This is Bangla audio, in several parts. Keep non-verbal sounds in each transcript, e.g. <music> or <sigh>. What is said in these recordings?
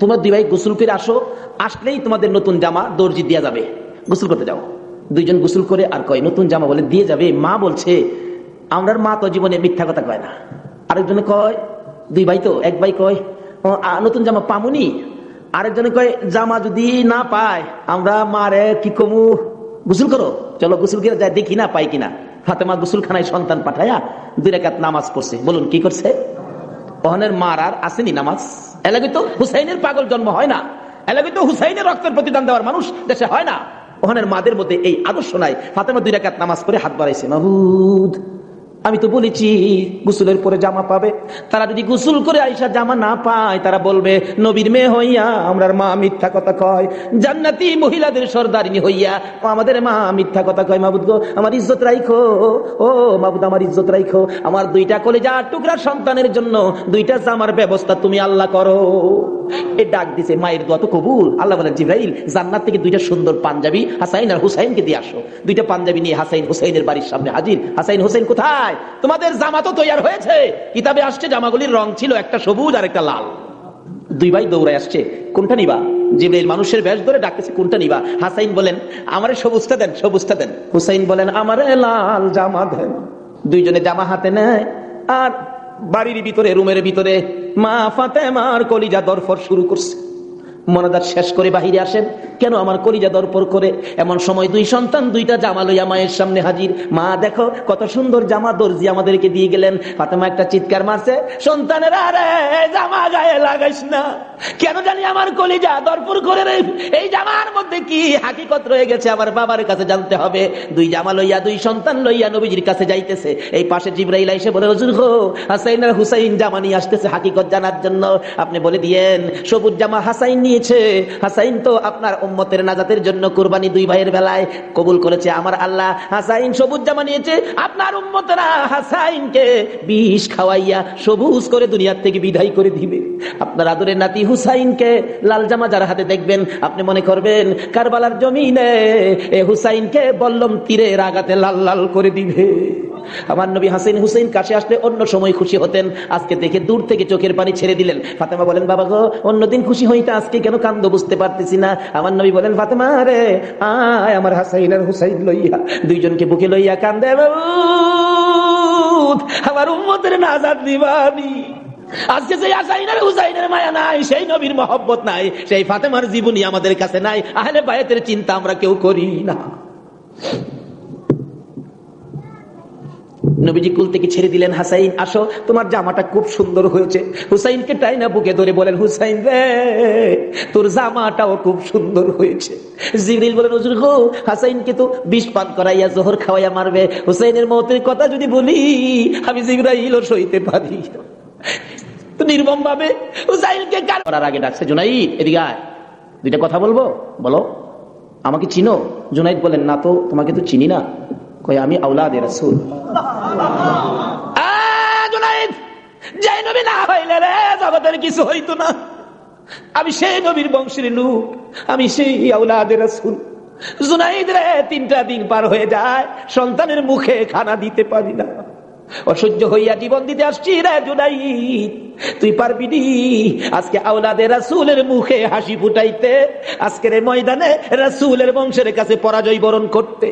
তোমরা দুই ভাই গোসল করে আসো, আসলেই তোমাদের নতুন জামা দর্জি দিয়া যাবে। গোসল করতে যাও। দুইজন গোসল করে আর কয়, নতুন জামা বলে দিয়ে যাবে? মা বলছে, আমার মা তো জীবনে মিথ্যা কথা কয় না। আরেকজনে কয়, দুই ভাই তো, এক ভাই কয় নতুন জামা পামুনি? আরেকজনে কয়, জামা যদি না পায়, আমরা মারে কি কমু? গোসল করো, চলো গোসল করে যাই, দেখি না পাই কিনা। ফাতেমা গোসলখানায় সন্তান পাঠায়া দুই রেখাত নামাজ পড়ছে। বলুন, কি করছে? ওখানের মার আর আসেনি নামাজ। এলাকায় তো হুসাইনের পাগল জন্ম হয় না। এলাকায় তো হুসাইনের রক্তের প্রতিদান দেওয়ার মানুষ দেশে হয় না। ওহনের মাদের মধ্যে এই আদর্শ নাই। ফাতেমা দুই রাকাত নামাজ পড়ে হাত বাড়াইছে। মাহুদ আমি তো বলেছি, গোসলের পরে জামা পাবে। তারা যদি গোসল করে আইসা জামা না পায়, তারা বলবে, নবীর মেয়ে হইয়া আমরার মা মিথ্যা কথা কয়। জান্নাতি মহিলাদের সর্দারিনী হইয়া আমাদের মা মিথ্যা কথা কয় মাবুদ গো, আমার ইজ্জত রাইখো। ও মাবুদ আমার ইজ্জত রাইখো। আমার দুইটা কলেজা টুকরা সন্তানের জন্য দুইটা জামার ব্যবস্থা তুমি আল্লাহ করো। এ ডাক দিছে, মায়ের দোয়া তো কবুল। আল্লাহ বলেন, জিব্রাইল, জান্নাত থেকে দুইটা সুন্দর পাঞ্জাবি হাসাইন আর হুসাইনকে দিয়ে আসো। দুইটা পাঞ্জাবি নিয়ে হাসাইন হুসাইনের বাড়ির সামনে হাজির। হাসাইন হুসাইন কোথায়? তোমাদের জামা তো তৈরি হয়েছে। কিতাবে আসছে, জামাগুলির রং ছিল একটা সবুজ আর একটা লাল। দুই ভাই দৌড়ে আসছে, কোনটা নিবা? জিব্রাইল মানুষের বেশ ধরে ডাকতেছে, কোনটা নিবা? হাসাইন বলেন, আমারে সবুজটা দেন সবুজটা দেন। হুসাইন বলেন, আমারে লাল জামা দেন। দুইজনে জামা হাতে নেয়, আর বাড়ির ভিতরে, রুমের ভিতরে মা ফাতে মার কলিজা দরফর শুরু করছে। মনাদার শেষ করে বাহিরে আসেন কেন আমার কলিজা দরপর করে? এমন সময় দুই সন্তান, দুইটা জামা লইয়া মায়ের সামনে হাজির। মা, দেখো, কত সুন্দর জামা দর্জি আমাদেরকে দিয়ে গেলেন। ফাতেমা একটা চিৎকার মারছে, সন্তানের আরে জামা গায়ে লাগাইস না। কেন জানি আমার কলিজা দরপুর করে রে। এই জামার মধ্যে কি হাকিকত রয়ে গেছে আমার বাবার কাছে জানতে হবে। দুই জামা লইয়া, দুই সন্তান লইয়া নবীজির কাছে যাইতেছে। এই পাশে জিব্রাইল এসে বলে, হুজুর গো হাসাইন আর হুসাইন জামা নিয়ে আসতেছে হাকিকত জানার জন্য। আপনি বলে দিয়েন, সবুজ জামা হাসাইন নিয়েছে। হাসাইন তো আপনার উম্মতের নাজাতের জন্য কুরবানি দুই ভাইয়ের বেলায় কবুল করেছে আমার আল্লাহ। হাসাইন সবুজ জামা নিয়েছে। আপনার উম্মতেরা হাসাইনকে বিষ খাওয়াইয়া সবুজ করে দুনিয়ার থেকে বিদায় করে দিবে। আপনার আদরের নাতি হুসাইনকে লাল জামা যার হাতে দেখবেন, আপনি মনে করবেন, কারবালার জমিনে এ হুসাইনকে বল্লম তীরে রাগাতে লাল লাল করে দিবে। আমার নবী হাসিন হুসেন কাছে আসলে অন্য সময় খুশি হতেন। আজকে দেখে দূর থেকে চোখের পানি ছেড়ে দিলেন। ফাতেমা বলেন, বাবা গো, অন্যদিন খুশি হইতে আজকে কেন কান্দ বুঝতে পারতেছি না? আমার নবী বলেন, ফাতেমা রে, আয় আমার হাসাইন আর হুসাইন লইয়া দুইজনকে বুকে লইয়া কান্দে আমার উম্মতের নাজাদ দিবানি আজকে সেই আসাইনের হুসাইনের মায়া নাই, সেই নবীর মহব্বত নাই, সেই ফাতেমার জীবনী আমাদের কাছে নাই। আহলে বায়াতের চিন্তা আমরা কেউ করি না। নবীজি কুল থেকে ছেড়ে দিলেন, হাসাইন, আসো, তোমার জামাটা খুব সুন্দর হয়েছে। হুসাইনকে টাইনা বুকে ধরে বলেন, হুসাইন রে, তোর জামাটাও খুব সুন্দর হয়েছে। জিবরিল বলেন, হুজুর গো হাসাইনকে তো বিষ পান করাইয়া, জোহর খাওয়াইয়া মারবে। হুসাইনের মতের কথা যদি বলি, আমি জিবরাইলও সইতে পারি। তো নির্মম ভাবে হুসাইনকে কার করার আগে ডাকছে, জুনাইদ, এদিকে আয়। দুইটা কথা বলব? বলো। আমাকে চিনো? জুনাইদ বলেন, না তো, তোমাকে তো চিনি না। কই, আমি আউলাদে রাসূল। না হইলে রে, জগতের কিছু হইতো না। আমি সেই নবীর বংশের লোক, আমি সেই আউলাদের জুনাইদ রে, তিনটা দিন পার হয়ে যায়, সন্তানের মুখে খানা দিতে পারি না। অসহ্য হইয়া জীবন দিতে আসছি রে জুনাইদ। তুই পারবি আজকে আওলাদে রাসূলের মুখে হাসি ফুটাইতে, আজকের ময়দানে রাসূলের বংশের কাছে পরাজয় বরণ করতে।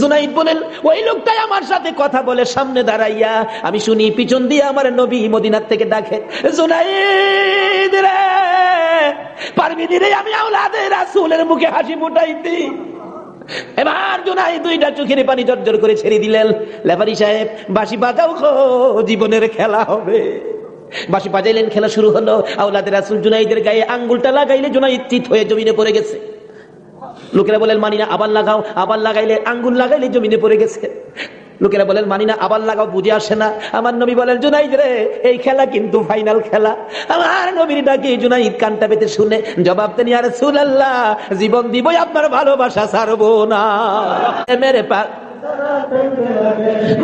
জুনাইদ বলেন, ওই লোকটাই আমার সাথে কথা বলে সামনে দাঁড়াইয়া, আমি শুনি পিছন দিয়ে আমার নবী মদিনার থেকে ডাকে, জুনাইদ রে, পারবি রে? আমি আওলাদে রাসূলের মুখে হাসি ফুটাইতে। এবার জোনাই দুইটা চোখের পানি জর্জর করে ছেড়ে দিলেন। লেফারি সাহেব বাসি বাজাও জীবনের খেলা হবে। বাসি বাজাইলেন, খেলা শুরু হলো। আউলাদের রাসুল জুনাইদের গায়ে আঙ্গুলটা লাগাইলে জুনাই চিত হয়ে জমিনে পড়ে গেছে। লোকেরা বলেন মানি না আবার লাগাও। আবার লাগাইলে, আঙ্গুল লাগাইলে জমিনে পড়ে গেছে। লোকেরা বলেন, মানি না, আবার লাগাও, বুঝে আসে না। আমার নবী বলেন, জুনাইদ রে, এই খেলা কিন্তু ফাইনাল খেলা। আমার নবীর ডাকে, জুনাইদ, কানটা পেতে শুনে জবাব তিনি আর সুলাল্লাহ জীবন দিবই আপনার ভালোবাসা সারবো না। মেরে পা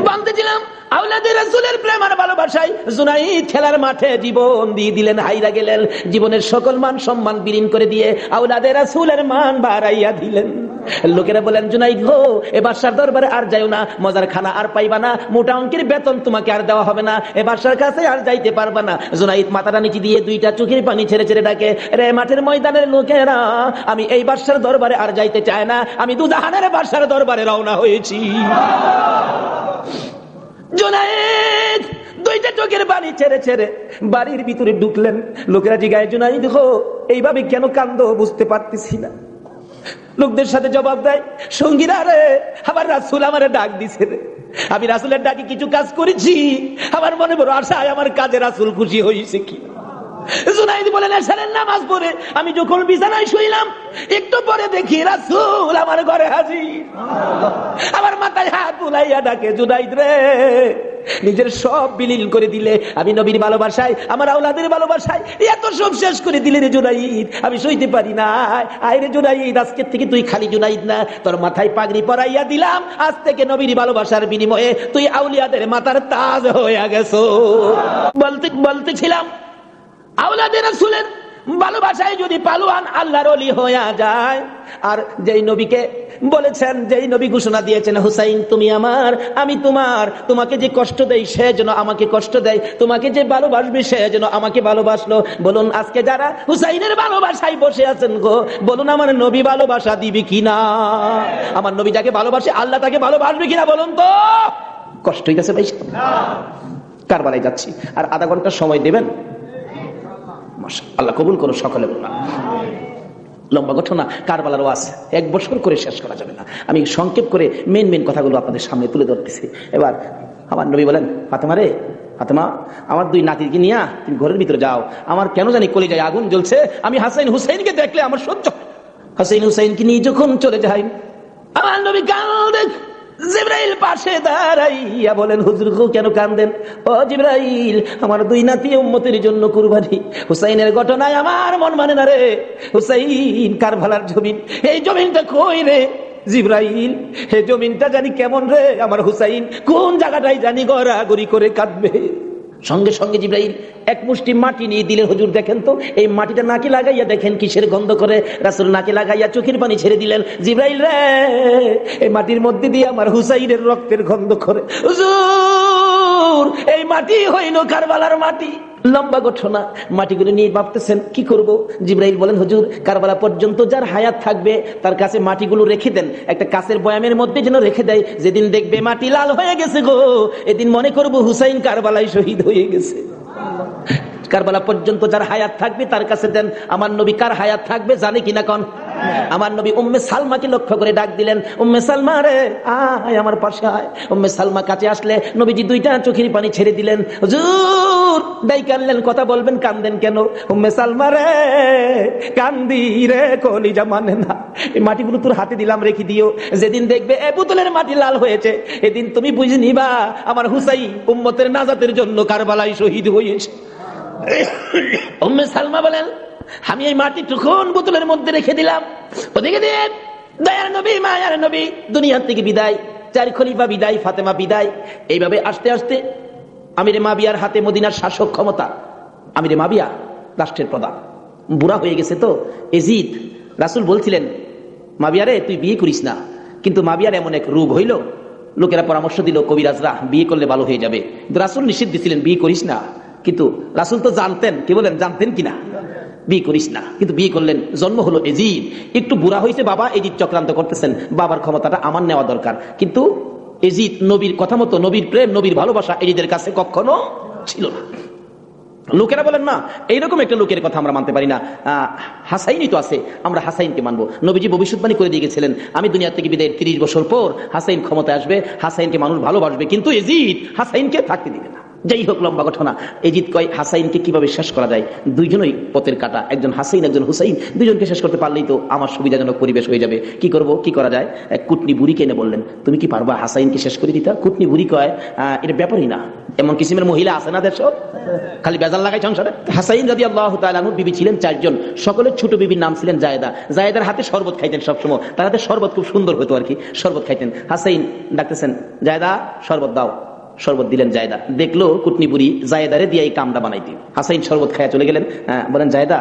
বলতেছিলাম আউলাদের প্রেম আর ভালোবাসায় খেলার মাঠে জীবন দিলেন গেলেন, জীবনের সকল মান সম্মান করে দিয়ে রাসূলের মান দিলেন। লোকেরা বলেন দরবারে আর যাইও না, মজার খানা আর পাইবা না, মোটা অঙ্কের বেতন তোমাকে আর দেওয়া হবে না, এ বাদশার কাছে আর যাইতে পারবা না। জুনাইদ মাথাটা নিচে দিয়ে দুইটা চোখের পানি ছেড়ে ছেড়ে ডাকে, রে মাঠের ময়দানের লোকেরা, আমি এই বাদশার দরবারে আর যাইতে চায় না, আমি দুজাহানের বাদশার দরবারে রওনা হয়েছি। জুনাইদ, দুইটা চোখের বাড়ি ছেড়ে ছেড়ে বাড়ির ভিতরে ঢুকলেন। লোকেরা জিগায়, জুনাইদ দেখো এইভাবে কেন কান্দ? বুঝতে পারতেছি না। লোকদের সাথে জবাব দেয়, সঙ্গীরা রে আবার রাসুল আমারে ডাক দিছে রে। আমি রাসুলের ডাকে কিছু কাজ করেছি। আমার মনে বড় আশায় আমার কাজে রাসুল খুশি হয়েছে কি? জুনাইদ বলেন এসারের নামাজ পড়ে আমি যখন বিছানায় শুইলাম, একটু পরে দেখি রাসুল আমার ঘরে হাজির। আমার মাথায় হাত বুলাইয়া ডাকে, জুনাইদ রে, নিজের সব বিলীন করে দিলে আমি নবীর ভালোবাসায়, আমার আওলাদের ভালোবাসায় এত সব শেষ করে দিলে রে জুনাইদ, আমি সইতে পারি না আয় রে জুনাইদ, আজকের থেকে তুই খালি জুনাইদ না, তোর মাথায় পাগড়ি পরাইয়া দিলাম, আজ থেকে নবীর ভালোবাসার বিনিময়ে তুই আউলিয়াদের মাথার তাজ হয়ে গেছো। বলতে, বলতেছিলাম ভালোবাসায় যদি পালোয়ান আল্লাহর হয়ে যায়, আর যেই নবীকে বলেছেন, যেই নবী ঘোষণা দিয়েছেন, হুসাইন, তুমি আমার, আমি তোমার, তোমাকে যে কষ্ট দেয় সে যেন আমাকে কষ্ট দেয়, তোমাকে যে ভালোবাসবে সে যেন আমাকে ভালোবাসলো। বলুন, আজকে যারা হুসাইনের ভালোবাসায় বসে আছেন গো, বলুন, আমার নবী ভালোবাসা দিবি কিনা? আমার নবী যাকে ভালোবাসে, আল্লাহ তাকে ভালোবাসবে কিনা বলুন তো? কষ্ট হয়ে গেছে ভাই? কারবালায় যাচ্ছি। আর আধা ঘণ্টা সময় দেবেন? মাশা- আল্লাহ কবুল করো সকলে লম্বা ঘটনা, কারবালারও আছে, এক বছর করে শেষ করা যাবে না। আমি সংক্ষেপ করে মেন মেন কথাগুলো আপনাদের সামনে তুলে ধরতেছি। এবার, আমার নবী বলেন, ফাতেমা রে, ফাতেমা, আমার দুই নাতিকে নিয়ে তুমি ঘরের ভিতরে যাও। আমার কেন জানি কলে যায় আগুন জ্বলছে, আমি হাসাইন হুসাইনকে দেখলে আমার সহ্য হয়। হাসাইন হুসাইনকে নিয়ে যখন চলে যাই, আমার নবী কাঁদেন জিব্রাইল পাশে দাঁড়াইয়া বলেন, হুজুর কেন কান্দেন? ও জিব্রাইল, আমার দুই নাতি উম্মতের জন্য কুরবানি। হুসাইনের ঘটনায় আমার মন মানে না রে। হুসাইন কারভালার জমিন। এই জমিনটা কই রে? জিব্রাইল হে জমিনটা জানি কেমন রে? আমার হুসাইন, কোন জায়গাটাই জানি গড়াগড়ি করে কাঁদবে? সঙ্গে সঙ্গে জিব্রাইল এক মুষ্টি মাটি নিয়ে দিলেন, হুজুর, দেখেন তো, এই মাটিটা নাকি লাগাইয়া দেখেন, কিসের গন্ধ করে? রাসুল নাকি লাগাইয়া চোখের পানি ছেড়ে দিলেন, জিব্রাইল রে, এই মাটির মধ্যে দিয়ে আমার হুসাইনের রক্তের গন্ধ করে। হুজুর! এই মাটি হইল কারবালার মাটি। লম্বা ঘটনা, মাটিগুলো নিয়ে ভাবতেছেন, কি করব? জিব্রাইল বলেন, হুজুর, কারবালা পর্যন্ত যার হায়াত থাকবে, তার কাছে মাটিগুলো রেখে দেন। একটা কাছের বয়ামের মধ্যে যেন রেখে দেয়। যেদিন দেখবে মাটি লাল হয়ে গেছে গো, এদিন মনে করব হুসাইন কারবালায় শহীদ হয়ে গেছে। কারবালা পর্যন্ত যার হায়াত থাকবে, তার কাছে দেন, আমার নবী কার হায়াত থাকবে জানে কিনা কন? আমার নবী উম্মে সালমাকে লক্ষ্য করে ডাক দিলেন, উম্মে সালমা রে, আয় আমার পাশে আয়। উম্মে সালমা কাছে আসলে নবীজি দুইটা চোখের পানি ছেড়ে দিলেন, হুজুর দাই কানলেন কথা বলবেন, কান্দেন কেন? উম্মে সালমা রে, কান্দি রে, কলিজা মানে না। এই মাটিগুলো তোর হাতে দিলাম, রেখে দিও। যেদিন দেখবে এ পুতুলের মাটি লাল হয়েছে, এদিন তুমি বুঝে নিবা, আমার হুসাই উম্মতের নাজাতের জন্য কারবালায় শহীদ হয়েছে। <laughs> উম্মে সালমা বলেন, আমি এই মাটি টুকুন বোতলের মধ্যে রেখে দিলাম। ওদিকে দেন, দয়ার নবী, মায়ার নবী দুনিয়ার থেকে বিদায়, চার খলিফা বিদায়, ফাতেমা বিদায়। এইভাবে আস্তে আস্তে আমিরে মাবিয়ার হাতে মদিনার শাসক ক্ষমতা, আমিরে মাবিয়া রাষ্ট্রের প্রধান। বুড়া হয়ে গেছে তো, এজিদ, রাসুল বলছিলেন মাবিয়ারে তুই বিয়ে করিস না। কিন্তু মাবিয়ার এমন এক রোগ হইল, লোকেরা পরামর্শ দিল, কবিরাজরা, বিয়ে করলে ভালো হয়ে যাবে। রাসুল নিষেধ দিছিলেন বিয়ে করিস না। কিন্তু রাসুল তো জানতেন কি বলেন জানতেন কিনা বিয়ে করিস না। কিন্তু বিয়ে করলেন জন্ম হলো এজিদ। একটু বুড়া হয়েছে বাবা এজিদ চক্রান্ত করতেছেন বাবার ক্ষমতাটা আমার নেওয়া দরকার। কিন্তু এজিদ নবীর কথা মতো নবীর প্রেম নবীর ভালোবাসা এজিদের কাছে কখনো ছিল না। লোকেরা বলেন না এইরকম একটা লোকের কথা আমরা মানতে পারি না। আহ, হাসাইনই তো আছে আমরা হাসাইনকে মানবো। নবীজি ভবিষ্যৎবাণী করে দিয়ে গেছিলেন আমি দুনিয়া থেকে বিদায়ের তিরিশ বছর পর হাসাইন ক্ষমতায় আসবে হাসাইনকে মানুষ ভালোবাসবে। কিন্তু এজিদ হাসাইনকে থাকতে দিবে না। যাই হোক লম্বা ঘটনা। এজিদ কয়, হাসাইনকে কীভাবে শেষ করা যায়? দুইজনই পথের কাটা। একজন হাসাইন, একজন হুসাইন। দুইজনকে শেষ করতে পারলেই তো আমার সুবিধাজনক পরিবেশ হয়ে যাবে। কি করব? কি করা যায়? এক কুটনি বুড়িকে এনে বললেন, তুমি কি পারবা হাসাইনকে শেষ করে দিতা? কুটনি বুড়ি কয় এটা ব্যাপারই না। এমন কিসিমের মহিলা আছে না দেশ? খালি বেজাল লাগাই সংসারে? হাসাইন রাজি আল্লাহ তালুর বিবি ছিলেন চারজন। সকলের ছোট বিবির নাম ছিলেন জায়দা। জায়দার হাতে শরবত খাইতেন সবসময়। তার হাতে শরবত খুব সুন্দর হতো আর কি। শরবত খাইতেন। হাসাইন ডাকতেছেন, জায়দা, শরবত দাও। শরবত দিলেন জায়দা। দেখল কুটনিপুরি জায়দারে দিয়ে এই কামটা বানাইতে। হাসাইন শরবত খাইয়া চলে গেলেন। বলেন, জায়দা,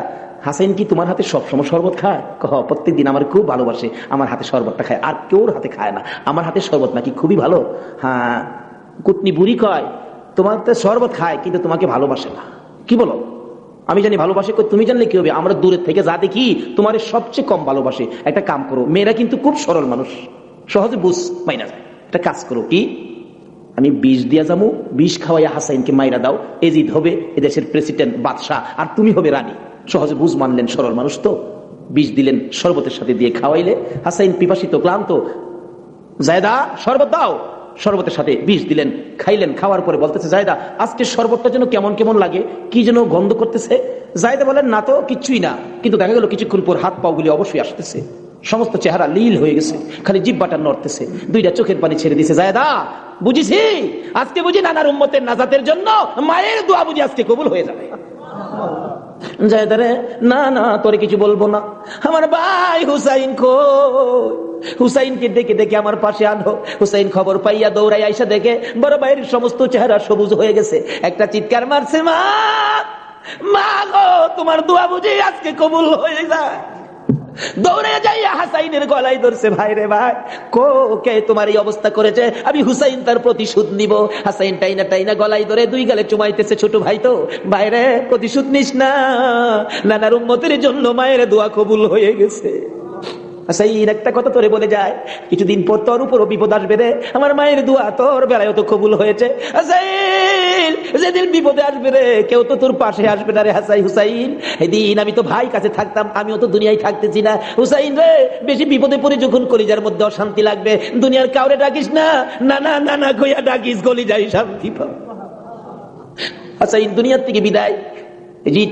হাসাইন কি তোমার হাতে সবসময় শরবত খায়? কহ প্রত্যেক দিন আমার খুব ভালোবাসে, আমার হাতে শরবতটা খায়, আর কেউর হাতে খায় না। আমার হাতে শরবত নাকি খুবই ভালো? হ্যাঁ কুটনি বুড়ি কয়, তোমার তো শরবত খায়, কিন্তু তোমাকে ভালোবাসে না। কি বলো? আমি জানি ভালোবাসে তুমি জানলে কি হবে? আমরা দূরের থেকে যা দেখি, তোমার সবচেয়ে কম ভালোবাসে। একটা কাম করো, মেয়েরা কিন্তু খুব সরল মানুষ। সহজে বুঝ মাইনা যায়। একটা কাজ করো, কি? আমি বিষ দিয়া যাব বিষ খাওয়াইয়া হাসাইনকে মাইরা দাও। এজিদ হবে এদেশের প্রেসিডেন্ট, বাদশাহ, আর তুমি হবে রানী। সহজে বুঝ মানলেন সরল মানুষ তো। বিষ দিলেন শরবতের সাথে দিয়ে খাওয়াইলে। হাসাইন পিপাসিত, ক্লান্ত। জায়দা, শরবত দাও। শরবতের সাথে বিষ দিলেন, খাইলেন, খাওয়ার পরে বলতেছে, জায়দা আজকে শরবতটা যেন কেমন কেমন লাগে, কি যেন গন্ধ করতেছে? জায়দা বলেন, না তো কিছুই না। কিন্তু দেখা গেল, কিছুক্ষণ পর হাত পাগুলি অবশ্যই আসতেছে। সমস্ত চেহারা লীল হয়ে গেছে, খালি জিব্বাটা নড়তেছে, দুইটা চোখের পানি ছেড়ে দিছে, জায়দা বুঝিছি আজকে বুঝি নানার উম্মতের নাজাতের জন্য মায়ের দোয়া বুঝি আজকে কবুল হয়ে যাবে। না না, তোরে কিছু বলব না। আমার ভাই হুসাইন কই? হুসাইনকে ডেকে ডেকে আমার পাশে আনো। হুসাইন খবর পাইয়া দৌড়াই আইসা দেখে, বড় ভাইয়ের সমস্ত চেহারা সবুজ হয়ে গেছে। একটা চিৎকার মারছে, মা মা গো, তোমার দোয়া বুঝি আজকে কবুল হয়ে যায়। দৌড়ে যাইয়া হাসাইনের গলায় ধরছে, ভাই রে ভাই, কো, কে তোমার এই অবস্থা করেছে? আমি হুসাইন তার প্রতিশোধ নিব। হাসাইন টাইনা টাইনা গলায় ধরে দুই গালে চুমাইতেছে, ছোট ভাই তো বাইরে প্রতিশোধ নিস না। নানার উন্মতির জন্য মায়ের দোয়া কবুল হয়ে গেছে। একটা কথা তোরে বলে যায়, কিছুদিন পর তোর উপরও বিপদ আসবে রে। আমার মায়ের দোয়া তোর তো কবুল হয়েছে। যেদিন বিপদে আসবে রে, কেউ তো তোর পাশে আসবে না রে হাসাই হুসাইন এদিন আমি তো ভাই কাছে থাকতাম, আমিও তো দুনিয়ায় থাকতেছি না। হুসাইন রে, বেশি বিপদে পড়ে যখন কলিজার মধ্যে অশান্তি লাগবে, দুনিয়ার কাউরে ডাকিস না। না না না না, কইয়া ডাকিস কলিজাই শান্তি পাও। হাসাইন দুনিয়ার থেকে বিদায়।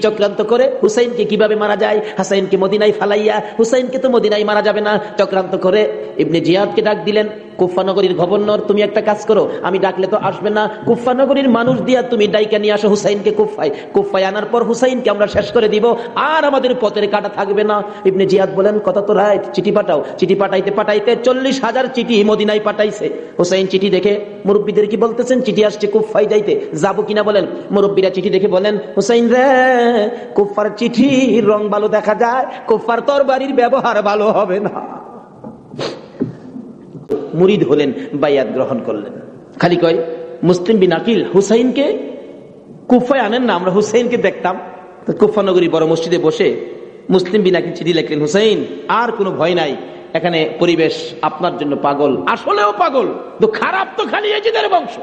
চক্রান্ত করে হুসাইনকে কীভাবে মারা যায়? হাসাইনকে মদিনায় ফালাইয়া, হুসাইনকে তো মদিনায় মারা যাবে না। চক্রান্ত করে ইবনে জিয়াদকে ডাক দিলেন। কুফানগরীর গভর্নর, তুমি একটা কাজ করো, আমি ডাকলে তো আসবে না। কুফানগরীর মানুষ দিয়া তুমি ডাইকা নিয়ে আসো, হুসাইনকে কুফায় কুফায় আনার পর হুসাইনকে আমরা শেষ করে দিব, আর আমাদের পথের কাটা থাকবে না। ইবনে জিয়াদ বলেন কথা তো রাইট চিঠি পাঠাও। চিঠি পাঠাইতে পাঠাইতে চল্লিশ হাজার চিঠি মদিনায় পাঠাইছে। হুসাইন চিঠি দেখে মুরব্বীদের কি বলতেছেন? চিঠি আসছে কুফাই যাইতে। যাব কিনা বলেন? মুরব্বীরা চিঠি দেখে বলেন, হুসাইন রে কুফার চিঠির রং ভালো দেখা যায় কুফার তোর বাড়ির ব্যবহার ভালো হবে না। মুরিদ হলেন বাইয়াত গ্রহণ করলেন। খালি কয়, মুসলিম বিন আকিল হুসাইনকে কুফায় আনেন না, আমরা হুসাইনকে দেখতাম। তো কুফা নগরী বড় মসজিদে বসে মুসলিম বিন আকিল চিঠি লেখলেন, হুসাইন, আর কোনো ভয় নাই। এখানে পরিবেশ আপনার জন্য পাগল। আসলেও পাগল, তো খারাপ তো খালি এজিদের বংশ।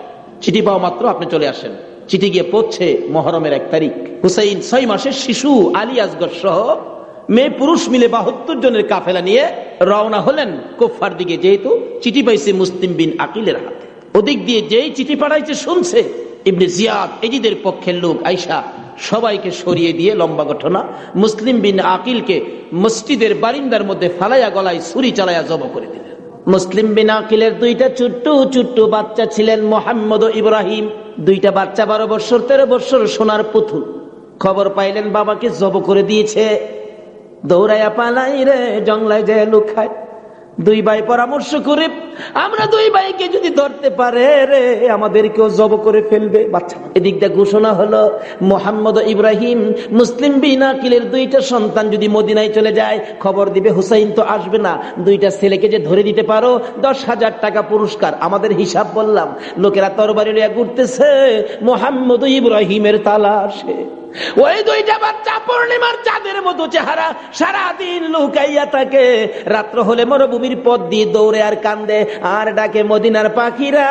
চিঠি পাওয়া মাত্র আপনি চলে আসেন। চিঠি গিয়ে পড়ছে মহরমের এক তারিখ। হুসাইন ছয় মাসের শিশু আলী আসগর সহ মেয়ে পুরুষ মিলে বাহাত্তর জনের কাফেলা নিয়ে রওনা হলেন কোফার দিকে, যেহেতু চিঠি পাইছে মুসলিম বিন আকিলের হাতে। ওদিক দিয়ে যেই চিঠি পাঠাইছে, শুনছে ইবনে জিয়াদ, এজিদের পক্ষের লোক আইসা সবাইকে সরিয়ে দিয়ে লম্বা ঘটনা, মুসলিম বিন আকিলকে মসজিদের বারিন্দার মধ্যে ফালাইয়া গলায় ছুরি চালাইয়া জব করে দিলেন। মুসলিম বিন আকিলের দুইটা ছোট্ট ছোট্ট বাচ্চা ছিলেন মোহাম্মদ ইব্রাহিম। দুইটা বাচ্চা বারো বছর, তেরো বছর সোনার পুতুল। খবর পাইলেন বাবাকে জব করে দিয়েছে দৌড়াইয়া পালাই রে জংলায় যায় লুকায় দুই ভাই পরামর্শ করে, আমরা দুই ভাইকে যদি ধরতে পারে রে, আমাদেরকেও জব করে ফেলবে। বাচ্চা, এদিক দিয়ে ঘোষণা হলো, মোহাম্মদ ইব্রাহিম মুসলিম বিনাকিলের দুইটা সন্তান যদি মদিনায় চলে যায়, খবর দিবে হুসাইন তো আসবে না। দুইটা ছেলেকে যে ধরে দিতে পারো, দশ হাজার টাকা পুরস্কার। আমাদের হিসাব বললাম, লোকেরা তরবারি লইয়া ঘুরতেছে, মোহাম্মদ ইব্রাহিমের তালাশে ওই দুইটা বাচ্চা পূর্ণিমার চাঁদের মতো চেহারা সারাদিন লুকাইয়া থাকে। রাত্র হলে মরুভূমির পথ দিয়ে দৌড়ে আর কান্দে, আর ডাকে মদিনার পাখিরা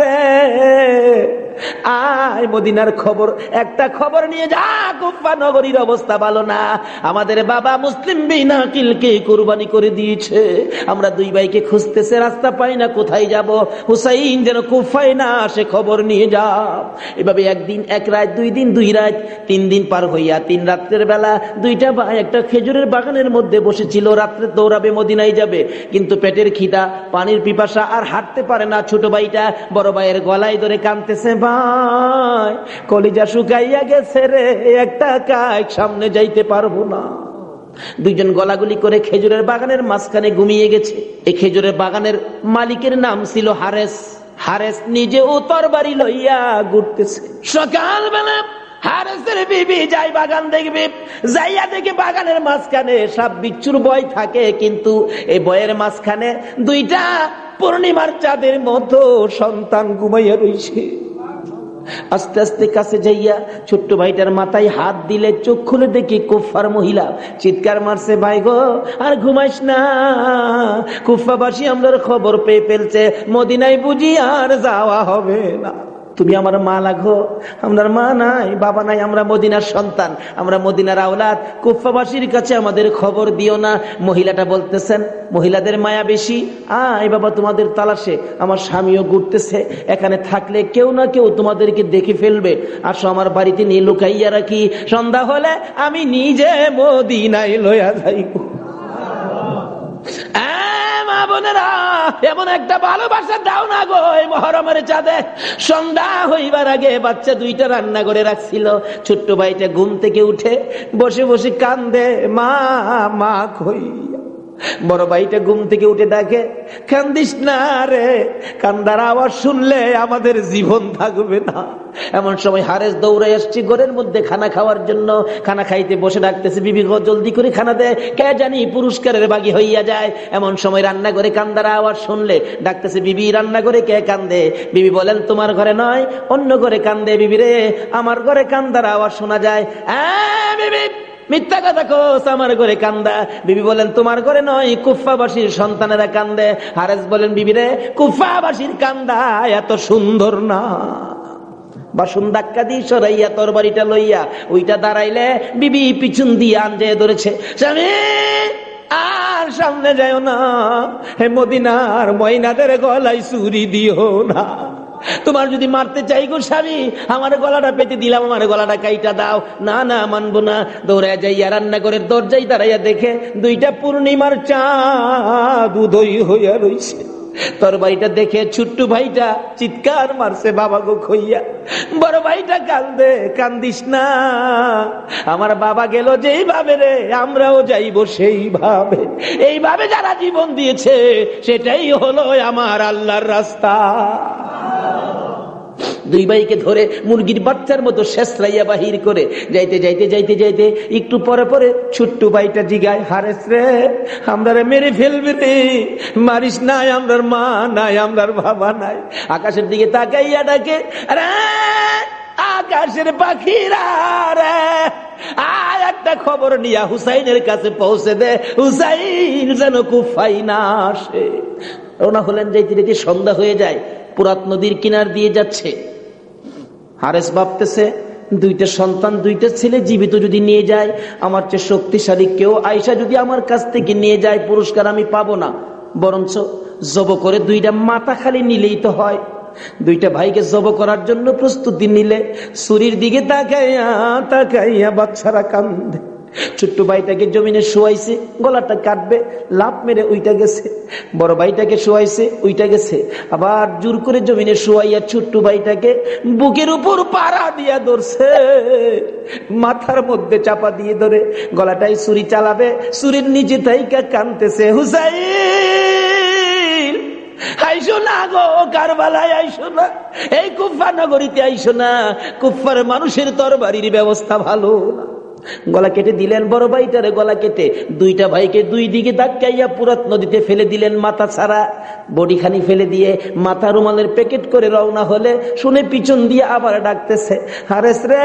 রে। আয় মদিনার খবর, একটা খবর নিয়ে যা, কুফা নগরীর অবস্থা ভালো না। আমাদের বাবা মুসলিম বিনাকিলকে কুরবানি করে দিয়েছে। আমরা দুই ভাইকে খুঁজতেছে, রাস্তা পাই না, কোথায় যাব? হুসাইন যেন কুফায় না আসে, খবর নিয়ে যা। এভাবে একদিন, এক রাত, দুই দিন, দুই রাত, তিন দিন পার হইয়া, তিন রাত্রের বেলা দুইটা ভাই একটা খেজুরের বাগানের মধ্যে বসেছিল, রাত্রে দৌড়াবে, মদিনায় যাবে। কিন্তু পেটের খিদা, পানির পিপাসা আর হাঁটতে পারে না ছোট ভাইটা। বড় ভাইয়ের গলায় ধরে কানতেছে ভাই কলিজা শুকাইয়া গেছে রে, একটা কাক, সামনে যাইতে পারব না। দুইজন গলাগুলি করে খেজুরের বাগানের মাঝখানে ঘুমিয়ে গেছে। এই খেজুরের বাগানের মালিকের নাম ছিল হারেস। হারেস নিজে ও তরবারি লইয়া ঘুরতেছে। সকালবেলা হারেসের বিবি যাই বাগান দেখবি, যাইয়া দেখি বাগানের মাঝখানে সব বিচ্ছুর বয় থাকে, কিন্তু এই বয়ের মাঝখানে দুইটা পূর্ণিমার চাঁদের মতো সন্তান ঘুমাইয়া রইছে। আস্তে আস্তে কাছে যাইয়া ছোট্ট ভাইটার মাথায় হাত দিলে চোখ খুলে দেখি কুফার মহিলা। চিৎকার মারছে, ভাই গো, আর ঘুমাইস না। কুফাবাসী আমরার খবর পেয়ে ফেলছে। মদিনায় বুঝি আর যাওয়া হবে না। তুমি আমার মা লাগো? আমার মা নাই, বাবা নাই, আমরা মদিনার সন্তান, আমরা মদিনার আওলাদ। কুফাবাসীর কাছে আমাদের খবর দিও না। মহিলাটা বলতেছেন, মহিলাদের মায়া বেশি। আয় বাবা, তোমাদের তালাশে। আমার স্বামীও ঘুরতেছে। এখানে থাকলে কেউ না কেউ তোমাদেরকে দেখে ফেলবে। আসো আমার বাড়িতে নিয়ে লুকাইয়া রাখি। সন্ধ্যা হলে আমি নিজে মদিনায় লইয়া যাইব। বোনেরা, এমন একটা ভালোবাসা দাও না গো এই মহরমের চাঁদে। সন্ধ্যা হইবার আগে বাচ্চা দুইটা রান্না করে রাখছিল। ছোট্ট ভাইটা ঘুম থেকে উঠে বসে বসে কান্দে, মা মা কইয়া বড় ভাইটা ঘুম থেকে উঠে দেখে, কান্দিস না রে, কান্দার আওয়াজ শুনলে আমাদের জীবন থাকবে না। এমন সময় হারেস দৌড়ে আসছি, ঘরের মধ্যে খানা খাওয়ার জন্য। খানা খাইতে বসে ডাকতেছে, বিবি গো, জলদি করে খানা দে, কে জানি পুরস্কারের বাগি হইয়া যায়। এমন সময় রান্না করে কান্দার আওয়াজ শুনলে ডাকতেছে, বিবি রান্না করে কে কান্দে? বিবি বলেন, তোমার ঘরে নয়, অন্য ঘরে কান্দে বিবি রে, আমার ঘরে কান্দার আওয়াজ শোনা যায়। বিবি মিথ্যা কথা কোস, আমার ঘরে কান্দা। বিবি বলেন, তোমার ঘরে নয় কুফাবাসীর সন্তানেরা কান্দে। হারেস বলেন, বিবি রে কুফাবাসীর কান্দা, এত সুন্দর না। বাসন ধাক্কা দিয়ে সরাইয়া তোর বাড়িটা লইয়া ওইটা দাঁড়াইলে বিবি পিছন দিয়ে আনজে ধরেছে, স্বামী, আর সামনে যায় না। হে মদিনার ময়নাদের গলায় চুরি দিও না। তোমার যদি মারতে চাই গো স্বামী, আমার গলাটা পেতে দিলাম, আমার গলাটা কাইটা দাও। না না, মানবো না। দৌড়ায় যাইয়া রান্না করে দরজাই দাঁড়াইয়া দেখে দুইটা পূর্ণিমার চাঁদ উদয় হইয়া রইছে। তোর বাড়িটা দেখে ছোট্ট ভাইটা চিৎকার মারছে, বাবা গো খইয়া, বড় ভাইটা কান্দে, কান্দিস না। আমার বাবা গেল যেইভাবে রে, আমরাও যাইব সেইভাবে। এইভাবে যারা জীবন দিয়েছে, সেটাই হলো আমার আল্লাহর রাস্তা। দুই ভাইকে ধরে মুরগির বাচ্চার মতো শেষরাইয়া বাহির করে যাইতে যাইতে যাইতে যাইতে একটু পরে পরে ছোট্ট ভাইটা জিগায় হারেস রে আমরা মেরে ফেলবে রে। মারিস নাই, আমরার মা নাই, আমরার বাবা নাই। আকাশের দিকে তাকাইয়া ডাকে আকাশের পাখিরা, আর একটা খবর নিয়া হুসাইনের কাছে পৌঁছে দে। হুসাইন যেন কুফাই না আসে। রওনা হলেন যাইতে যাইতে সন্ধ্যা হয়ে যায়। পুরাত নদীর কিনার দিয়ে যাচ্ছে। হারেস ভাবতেছে, দুইটা সন্তান, দুইটা ছেলে জীবিত যদি নিয়ে যায়, আমার চেয়ে শক্তিশালী কেউ আয়সা যদি আমার কাছ থেকে নিয়ে যায়, পুরস্কার আমি পাবো না। বরঞ্চ জব করে দুইটা মাথা খালি নিলেই তো হয়। দুইটা ভাইকে জব করার জন্য প্রস্তুতি নিলে সুরির দিকে তাকাইয়া তাকাইয়া বাচ্চারা কান্দে। ছোট্ট ভাইটাকে জমিনে শোয়াইছে, গলাটা কাটবে লাভ মেরে ওইটা গেছে, বড় ভাইটাকে শোয়াইছে ওইটা গেছে। আবার জোর করে জমিনে শোয়াইয়া ছোট্ট ভাইটাকে বুকের উপর পাড়া দিয়া ধরছে। মাথার মধ্যে চাপা দিয়ে ধরে গলাটাই ছুরি চালাবে, ছুরির নিচে তাইকা কানতেছে না। এই কুফা নগরীতে আইসো না। কুফার মানুষের তরবারির ব্যবস্থা ভালো না। গলা কেটে দিলেন বড় ভাইটারে গলা কেটে। দুইটা ভাইকে দুই দিকে ধাক্কাইয়া পুরাত নদীতে ফেলে দিলেন মাথা ছাড়া। বডিখানি ফেলে দিয়ে মাথা রুমালের প্যাকেট করে রওনা হলে শুনে পিছন দিয়ে আবার ডাকতেছে, হারেস রে,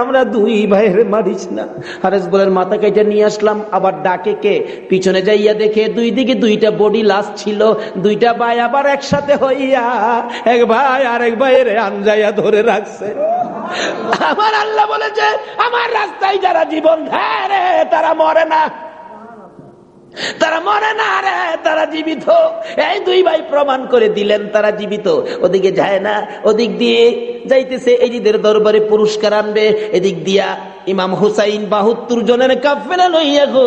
আমরা দুই ভাইয়ের মারিস না। হারেস বলেন, মাথা কেটে নিয়ে আসলাম। আবার ডাকে কে? পিছনে যাইয়া দেখে দুই দিকে দুইটা বডি লাশ ছিল, দুইটা ভাই আবার একসাথে হইয়া এক ভাই আরেক ভাইয়ের আনজাইয়া ধরে রাখছে। আমার আল্লাহ বলেছে, আমার রাস্তায় যারা জীবন দেয় রে, তারা মরে না। তারা মরে না রে তারা জীবিত। এই দুই ভাই প্রমাণ করে দিলেন তারা জীবিত। ওদিকে যায় না ওদিক দিয়ে যাইতেছে এজিদের দরবারে পুরস্কার আনবে। এদিক দিয়া ইমাম হুসাইন বাহাত্তর জনের কাফেরা লইয়া গো।